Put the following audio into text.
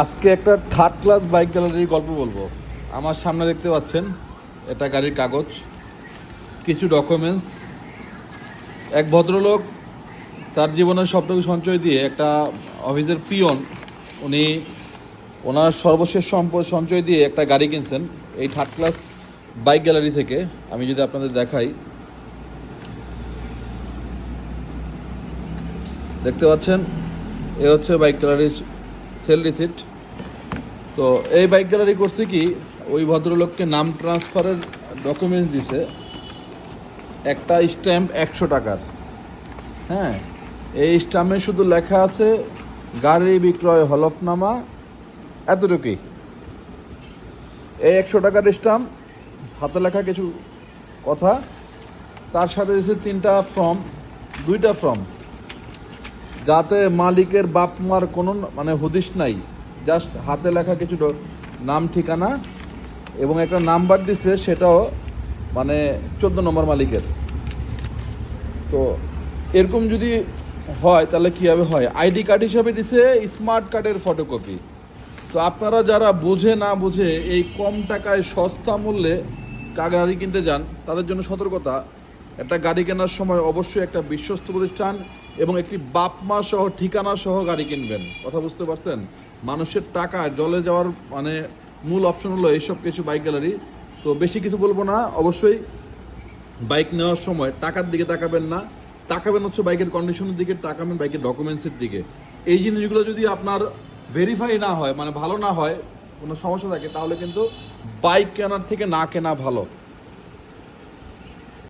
আজকে একটা third class bike গ্যালারির গল্প বলব। আমার সামনে দেখতে পাচ্ছেন, এটা গাড়ির কাগজ, কিছু ডকুমেন্টস এক ভদ্রলোক তার জীবনের সবটুকু সঞ্চয় দিয়ে একটা অফিসের পিয়ন উনি ওনার সর্বশেষ সম্পদ সঞ্চয় দিয়ে একটা গাড়ি কিনছেন এই থার্ড ক্লাস বাইক গ্যালারি থেকে। আমি যদি আপনাদের দেখাই। দেখতে পাচ্ছেন, এ হচ্ছে বাইক গ্যালারির সেল রিসিট তো এই বাইক গ্যালারি করছে কি, ওই ভদ্রলোককে নাম ট্রান্সফারের ডকুমেন্টস দিছে। একটা স্ট্যাম্প একশো টাকার। হ্যাঁ এই স্ট্যাম্পে শুধু লেখা আছে, গাড়ি বিক্রয় হলফনামা এতটুকুই। এই একশো টাকার স্ট্যাম্প হাতে লেখা কিছু কথা, তার সাথে দিয়েছে তিনটা ফর্ম দুইটা ফর্ম যাতে মালিকের বাপ মার কোনো মানে হদিশ নাই। জাস্ট হাতে লেখা কিছু নাম, ঠিকানা এবং একটা নাম্বার দিছে সেটাও মানে চোদ্দ নম্বর মালিকের। তো এরকম যদি হয় তাহলে কীভাবে হয়? আইডি কার্ড হিসাবে দিছে স্মার্ট কার্ডের ফটোকপি। তো আপনারা যারা বুঝে না বুঝে এই কম টাকায় সস্তা মূল্যে গাড়ি কিনতে যান, তাদের জন্য সতর্কতা। একটা গাড়ি কেনার সময় অবশ্যই একটা বিশ্বস্ত প্রতিষ্ঠান এবং একটি বাপ মা সহ ঠিকানা সহ গাড়ি কিনবেন। কথা বুঝতে পারছেন? মানুষের টাকা, জলে যাওয়ার মানে মূল অপশন হলো এইসব কিছু বাইক গ্যালারি তো বেশি কিছু বলব না, অবশ্যই বাইক নেওয়ার সময় টাকার দিকে তাকাবেন না। তাকাবেন হচ্ছে বাইকের কন্ডিশনের দিকে, তাকাবেন বাইকের ডকুমেন্টসের দিকে। এই জিনিসগুলো যদি আপনার ভেরিফাই না হয় মানে ভালো না হয়, কোনো সমস্যা থাকে, তাহলে কিন্তু বাইক কেনার থেকে না কেনা ভালো।